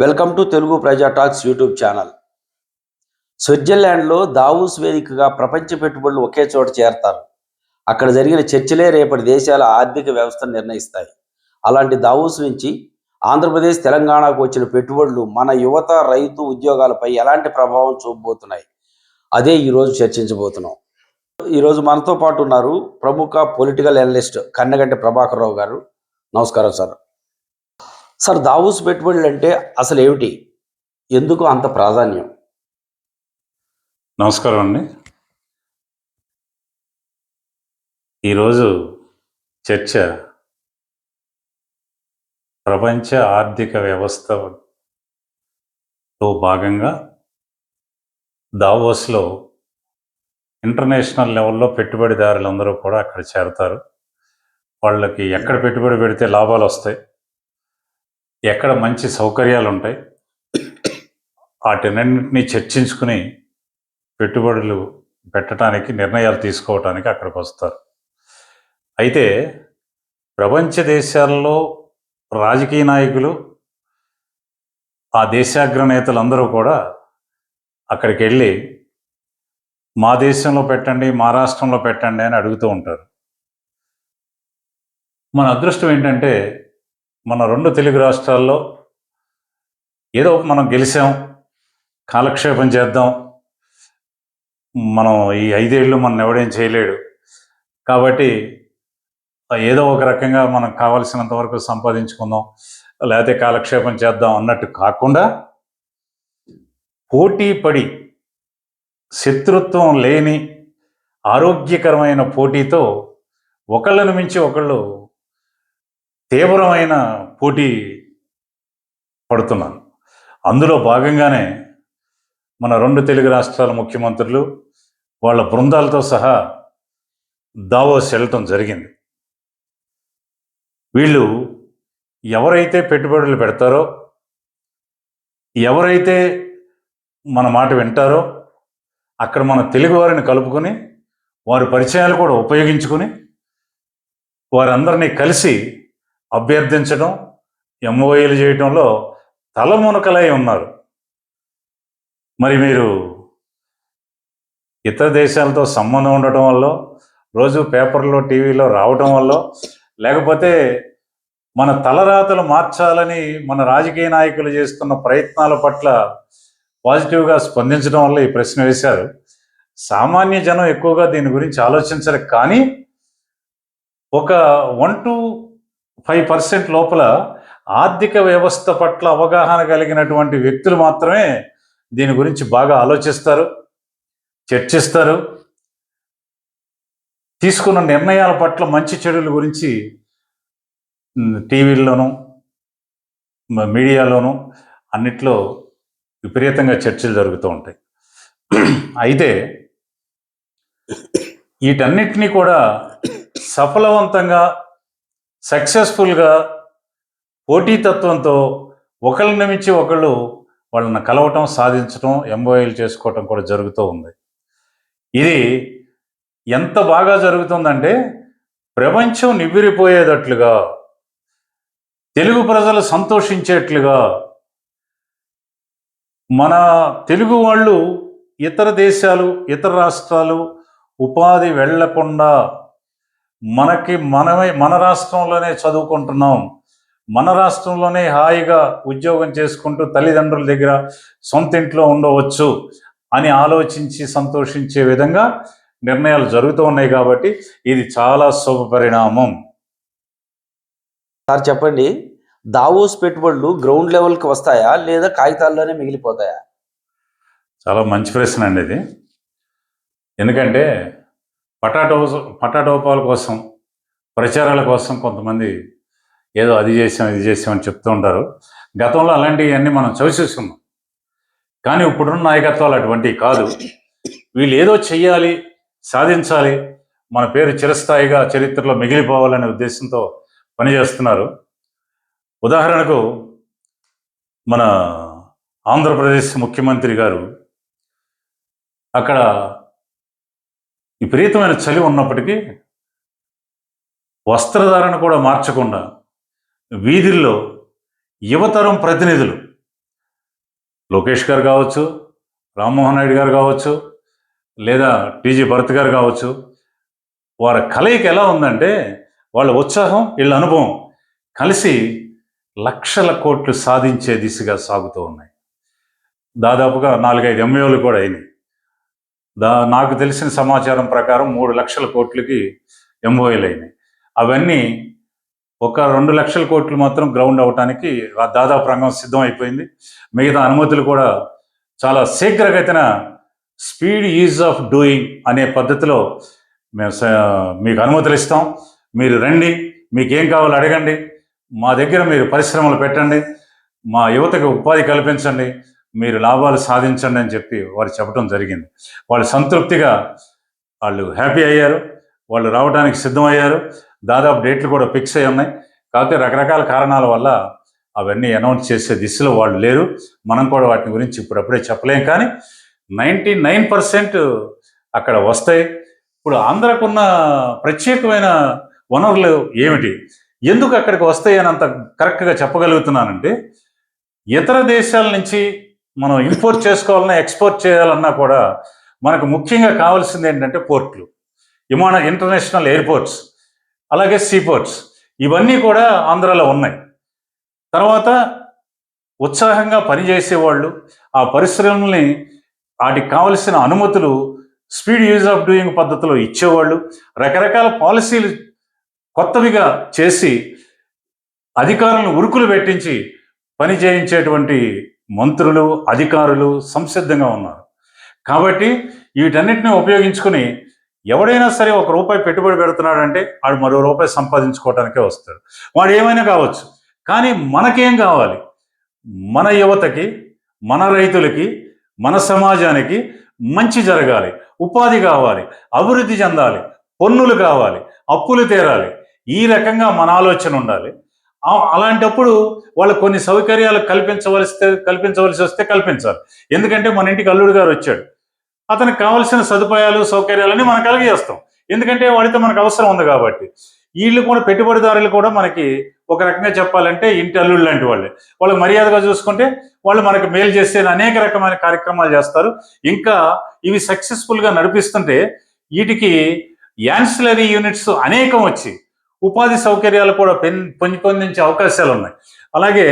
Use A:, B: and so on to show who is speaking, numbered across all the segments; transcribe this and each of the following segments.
A: Welcome to Telugu Praja talks YouTube channel. స్విట్జర్లాండ్లో Davos వేదికగా ప్రపంచ పెట్టుబడులు ఒకే చోట చేరతారు. అక్కడ జరిగిన చర్చలే రేపటి దేశాల ఆర్థిక వ్యవస్థను నిర్ణయిస్తాయి. అలాంటి దావూస్ నుంచి ఆంధ్రప్రదేశ్ తెలంగాణకు వచ్చిన పెట్టుబడులు మన యువత రైతు ఉద్యోగాలపై ఎలాంటి ప్రభావం చూపబోతున్నాయి? అదే ఈరోజు చర్చించబోతున్నాం. ఈరోజు మనతో పాటు ఉన్నారు ప్రముఖ పొలిటికల్ అనలిస్ట్ కన్నగంటి ప్రభాకర్ రావు గారు. నమస్కారం సార్. సార్ దావూస్ పెట్టుబడులు అంటే అసలు ఏమిటి? ఎందుకు అంత ప్రాధాన్యం?
B: నమస్కారం అండి. ఈరోజు చర్చ ప్రపంచ ఆర్థిక వ్యవస్థలో భాగంగా దావోస్లో ఇంటర్నేషనల్ లెవెల్లో పెట్టుబడిదారులందరూ కూడా అక్కడ చేరతారు. వాళ్ళకి ఎక్కడ పెట్టుబడి పెడితే లాభాలు వస్తాయి? ఎక్కడ మంచి సౌకర్యాలు ఉంటాయి వాటినన్నింటినీ చర్చించుకుని పెట్టుబడులు పెట్టడానికి నిర్ణయాలు తీసుకోవడానికి అక్కడికి వస్తారు. అయితే ప్రపంచ దేశాల్లో రాజకీయ నాయకులు ఆ దేశాగ్ర నేతలందరూ కూడా అక్కడికి వెళ్ళి మా దేశంలో పెట్టండి మా రాష్ట్రంలో పెట్టండి అని అడుగుతూ ఉంటారు. మన అదృష్టం ఏంటంటే మన రెండు తెలుగు రాష్ట్రాల్లో ఏదో మనం గెలిచాం కాలక్షేపం చేద్దాం మనం ఈ ఐదేళ్ళు మనం ఎవడేం చేయలేడు. కాబట్టి ఏదో ఒక రకంగా మనం కావలసినంత వరకు సంపాదించుకుందాం లేకపోతే కాలక్షేపం చేద్దాం అన్నట్టు కాకుండా పోటీ పడి శత్రుత్వం లేని ఆరోగ్యకరమైన పోటీతో ఒకళ్ళను మించి ఒకళ్ళు తీవ్రమైన పోటీ పడుతున్నాను. అందులో భాగంగానే మన రెండు తెలుగు రాష్ట్రాల ముఖ్యమంత్రులు వాళ్ళ బృందాలతో సహా దావోస్ వెళ్ళటం జరిగింది. వీళ్ళు ఎవరైతే పెట్టుబడులు పెడతారో ఎవరైతే మన మాట వింటారో అక్కడ మన తెలుగు వారిని కలుపుకొని వారి పరిచయాలు కూడా ఉపయోగించుకొని వారందరినీ కలిసి అభ్యర్థించడం ఎంఓఏలు చేయటంలో తలమునకలై ఉన్నారు. మరి మీరు ఇతర దేశాలతో సంబంధం ఉండటం వల్ల రోజు పేపర్లో టీవీలో రావటం వల్ల లేకపోతే మన తలరాతలు మార్చాలని మన రాజకీయ నాయకులు చేస్తున్న ప్రయత్నాల పట్ల పాజిటివ్గా స్పందించడం వల్ల ఈ ప్రశ్న వేశారు. సామాన్య జనం ఎక్కువగా దీని గురించి ఆలోచించరు. కానీ ఒక వన్ టూ ఫైవ్ పర్సెంట్ లోపల ఆర్థిక వ్యవస్థ పట్ల అవగాహన కలిగినటువంటి వ్యక్తులు మాత్రమే దీని గురించి బాగా ఆలోచిస్తారు చర్చిస్తారు. తీసుకున్న నిర్ణయాల పట్ల మంచి చెడుల గురించి టీవీల్లోనూ మీడియాలోనూ అన్నిట్లో విపరీతంగా చర్చలు జరుగుతూ ఉంటాయి. అయితే వీటన్నిటినీ కూడా సఫలవంతంగా సక్సెస్ఫుల్గా పోటీతత్వంతో ఒకళ్ళని మించి ఒకళ్ళు వాళ్ళని కలవటం సాధించటం ఎంబోయిల్ చేసుకోవటం కూడా జరుగుతూ ఉంది. ఇది ఎంత బాగా జరుగుతుందంటే ప్రపంచం నివ్విరిపోయేటట్లుగా తెలుగు ప్రజలు సంతోషించేట్లుగా మన తెలుగు వాళ్ళు ఇతర దేశాలు ఇతర రాష్ట్రాలు ఉపాధి వెళ్ళకుండా మనకి మనమే మన రాష్ట్రంలోనే చదువుకుంటున్నాం. మన రాష్ట్రంలోనే హాయిగా ఉద్యోగం చేసుకుంటూ తల్లిదండ్రుల దగ్గర సొంత ఇంట్లో ఉండవచ్చు అని ఆలోచించి సంతోషించే విధంగా నిర్ణయాలు జరుగుతూ ఉన్నాయి కాబట్టి ఇది చాలా శుభ పరిణామం.
A: సార్ చెప్పండి దావూస్ పెట్టుబడులు గ్రౌండ్ లెవెల్కి వస్తాయా లేదా కాగితాల్లోనే మిగిలిపోతాయా?
B: చాలా మంచి ప్రశ్న అండి ఇది. ఎందుకంటే పటాటో పటాటోపాల కోసం ప్రచారాల కోసం కొంతమంది ఏదో అది చేసాం ఇది చేసామని చెప్తూ ఉంటారు. గతంలో అలాంటివన్నీ మనం చవిచూస్తున్నాం కానీ ఇప్పుడున్న నాయకత్వాలు అటువంటివి కాదు. వీళ్ళు ఏదో చెయ్యాలి సాధించాలి మన పేరు చిరస్థాయిగా చరిత్రలో మిగిలిపోవాలనే ఉద్దేశంతో పనిచేస్తున్నారు. ఉదాహరణకు మన ఆంధ్రప్రదేశ్ ముఖ్యమంత్రి గారు అక్కడ విపరీతమైన చలి ఉన్నప్పటికీ వస్త్రధారణ కూడా మార్చకుండా వీధుల్లో యువతరం ప్రతినిధులు లోకేష్ గారు కావచ్చు రామ్మోహన్ నాయుడు గారు కావచ్చు లేదా టీజీ భరత్ గారు కావచ్చు వారి కలయిక ఎలా ఉందంటే వాళ్ళ ఉత్సాహం వీళ్ళ అనుభవం కలిసి లక్షల కోట్లు సాధించే దిశగా సాగుతూ ఉన్నాయి. దాదాపుగా నాలుగైదు ఎంఏలు కూడా అయినాయి. దా నాకు తెలిసిన సమాచారం ప్రకారం మూడు లక్షల కోట్లకి ఎంఓఎల్ అయినాయి. అవన్నీ ఒక రెండు లక్షల కోట్లు మాత్రం గ్రౌండ్ అవటానికి దాదాపు రంగం సిద్ధం అయిపోయింది మిగతా అనుమతులు కూడా చాలా శీఘ్రగతిన స్పీడ్ ఈజ్ ఆఫ్ డూయింగ్ అనే పద్ధతిలో మేము స- మీకు అనుమతులు ఇస్తాం. మీరు రండి మీకు ఏం కావాలో అడగండి. మా దగ్గర మీరు పరిశ్రమలు పెట్టండి. మా యువతకు ఉపాధి కల్పించండి. మీరు లాభాలు సాధించండి అని చెప్పి వారు చెప్పడం జరిగింది. వాళ్ళు సంతృప్తిగా వాళ్ళు హ్యాపీ అయ్యారు. వాళ్ళు రావడానికి సిద్ధమయ్యారు. దాదాపు డేట్లు కూడా ఫిక్స్ అయి ఉన్నాయి. కాకపోతే రకరకాల కారణాల వల్ల అవన్నీ అనౌన్స్ చేసే దిశలో వాళ్ళు లేరు. మనం కూడా వాటి గురించి ఇప్పుడప్పుడే చెప్పలేం. కానీ నైంటీ నైన్ పర్సెంట్ అక్కడ వస్తాయి. ఇప్పుడు ఆంధ్రాకున్న ప్రత్యేకమైన వనరులు ఏమిటి? ఎందుకు అక్కడికి వస్తాయి అని అంత కరెక్ట్గా చెప్పగలుగుతున్నానంటే ఇతర దేశాల నుంచి మనం ఇంపోర్ట్ చేసుకోవాలన్నా ఎక్స్పోర్ట్ చేయాలన్నా కూడా మనకు ముఖ్యంగా కావాల్సింది ఏంటంటే పోర్ట్లు. విమాన ఇంటర్నేషనల్ ఎయిర్పోర్ట్స్ అలాగే సీపోర్ట్స్. ఇవన్నీ కూడా ఆంధ్రాలో ఉన్నాయి. తర్వాత ఉత్సాహంగా పనిచేసేవాళ్ళు ఆ పరిశ్రమల్ని వాటికి కావలసిన అనుమతులు స్పీడ్ యూజ్ ఆఫ్ డూయింగ్ పద్ధతిలో ఇచ్చేవాళ్ళు రకరకాల పాలసీలు కొత్తవిగా చేసి అధికారులను ఉరుకులు పెట్టించి పని చేయించేటువంటి మంత్రులు అధికారులు సంసిద్ధంగా ఉన్నారు. కాబట్టి వీటన్నిటిని ఉపయోగించుకుని ఎవడైనా సరే ఒక రూపాయి పెట్టుబడి పెడుతున్నాడంటే వాడు మరో రూపాయి సంపాదించుకోవడానికే వస్తాడు. వాడు ఏమైనా కావచ్చు. కానీ మనకేం కావాలి? మన యువతకి మన రైతులకి మన సమాజానికి మంచి జరగాలి. ఉపాధి కావాలి. అభివృద్ధి చెందాలి. పన్నులు కావాలి. అప్పులు తీరాలి. ఈ రకంగా మన ఆలోచన ఉండాలి. అలాంటప్పుడు వాళ్ళకు కొన్ని సౌకర్యాలు కల్పించవలసి కల్పించవలసి వస్తే కల్పించాలి. ఎందుకంటే మన ఇంటికి అల్లుడు గారు వచ్చాడు. అతనికి కావలసిన సదుపాయాలు సౌకర్యాలన్నీ మనం కలిగేస్తాం. ఎందుకంటే వాడితో మనకు అవసరం ఉంది కాబట్టి. వీళ్ళు కూడా పెట్టుబడిదారులు కూడా మనకి ఒక రకంగా చెప్పాలంటే ఇంటి అల్లుళ్ళు లాంటి వాళ్ళే. వాళ్ళు మర్యాదగా చూసుకుంటే వాళ్ళు మనకు మేలు చేసే అనేక రకమైన కార్యక్రమాలు చేస్తారు. ఇంకా ఇవి సక్సెస్ఫుల్గా నడిపిస్తుంటే వీటికి యాన్సిలరీ యూనిట్స్ అనేకం వచ్చి ఉపాధి సౌకర్యాలు కూడా పెన్ పొందించే అవకాశాలు ఉన్నాయి అలాగే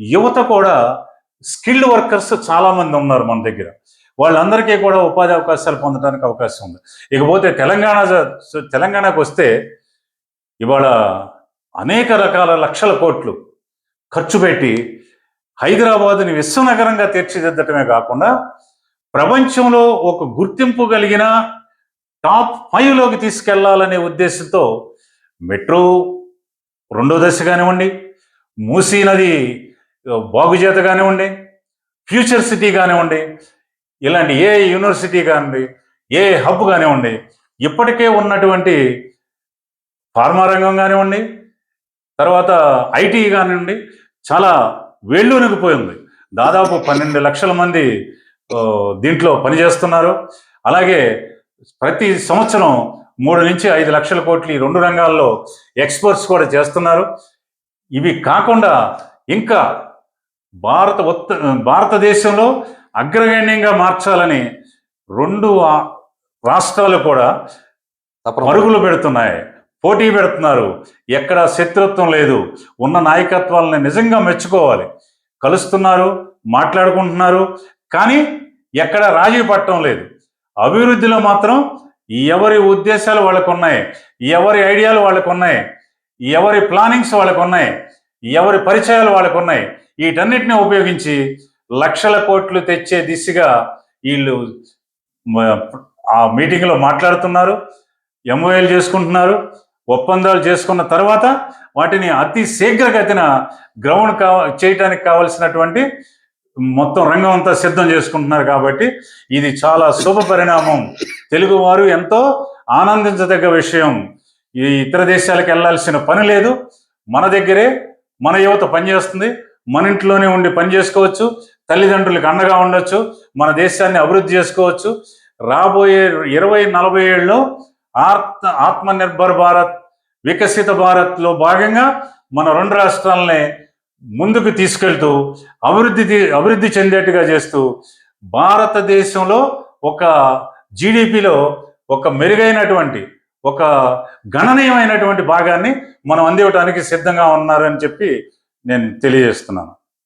B: యువత కూడా స్కిల్డ్ వర్కర్స్ చాలామంది ఉన్నారు మన దగ్గర. వాళ్ళందరికీ కూడా ఉపాధి అవకాశాలు పొందడానికి అవకాశం ఉంది. ఇకపోతే తెలంగాణ తెలంగాణకు వస్తే ఇవాళ అనేక రకాల లక్షల కోట్లు ఖర్చు పెట్టి హైదరాబాదుని విశ్వనగరంగా తీర్చిదిద్దటమే కాకుండా ప్రపంచంలో ఒక గుర్తింపు కలిగిన టాప్ ఫైవ్లోకి తీసుకెళ్ళాలనే ఉద్దేశంతో మెట్రో రెండో దశ కానివ్వండి మూసీ నది బాగుచేత కానివ్వండి ఫ్యూచర్ సిటీ కానివ్వండి ఇలాంటి ఏ యూనివర్సిటీ కానివ్వండి ఏ హబ్ కానివ్వండి ఇప్పటికే ఉన్నటువంటి ఫార్మా రంగం కానివ్వండి తర్వాత ఐటీ కానివ్వండి చాలా వేళ్ళూనికిపోయింది దాదాపు పన్నెండు లక్షల మంది దీంట్లో పనిచేస్తున్నారు. అలాగే ప్రతి సంవత్సరం మూడు నుంచి ఐదు లక్షల కోట్లు ఈ రెండు రంగాల్లో ఎక్స్పోర్ట్స్ కూడా చేస్తున్నారు. ఇవి కాకుండా ఇంకా భారత ఉత్త భారతదేశంలో అగ్రగణ్యంగా మార్చాలని రెండు రాష్ట్రాలు కూడా పరుగులు పెడుతున్నాయి. పోటీ పెడుతున్నారు. ఎక్కడ శత్రుత్వం లేదు. ఉన్న నాయకత్వాలని నిజంగా మెచ్చుకోవాలి. కలుస్తున్నారు మాట్లాడుకుంటున్నారు. కానీ ఎక్కడ రాజీ పట్టడం లేదు. అభివృద్ధిలో మాత్రం ఎవరి ఉద్దేశాలు వాళ్ళకు ఉన్నాయి ఎవరి ఐడియాలు వాళ్ళకు ఉన్నాయి ఎవరి ప్లానింగ్స్ వాళ్ళకు ఉన్నాయి ఎవరి పరిచయాలు వాళ్ళకు ఉన్నాయి వీటన్నిటిని ఉపయోగించి లక్షల కోట్లు తెచ్చే దిశగా వీళ్ళు ఆ మీటింగ్లో మాట్లాడుతున్నారు ఎంఓఏలు చేసుకుంటున్నారు ఒప్పందాలు చేసుకున్న తర్వాత వాటిని అతి శీఘ్రగతిన గ్రౌండ్ కా చేయటానికి కావలసినటువంటి మొత్తం రంగం అంతా సిద్ధం చేసుకుంటున్నారు కాబట్టి ఇది చాలా శుభ పరిణామం. తెలుగువారు ఎంతో ఆనందించదగ్గ విషయం. ఈ ఇతర దేశాలకు వెళ్ళాల్సిన పని లేదు. మన దగ్గరే మన యువత పనిచేస్తుంది మన ఇంట్లోనే ఉండి పని చేసుకోవచ్చు. తల్లిదండ్రులకు అండగా ఉండొచ్చు. మన దేశాన్ని అభివృద్ధి చేసుకోవచ్చు. రాబోయే ఇరవై నలభై ఏళ్ళలో ఆత్మ ఆత్మనిర్భర్ భారత్ వికసిత భారత్లో భాగంగా మన రెండు రాష్ట్రాలనే ముందుకు తీసుకెళ్తూ అభివృద్ధి అభివృద్ధి చెందేట్టుగా చేస్తూ భారతదేశంలో ఒక జీడిపిలో ఒక మెరుగైనటువంటి ఒక గణనీయమైనటువంటి భాగాన్ని మనం అందివ్వటానికి సిద్ధంగా ఉన్నారని చెప్పి నేను తెలియజేస్తున్నాను.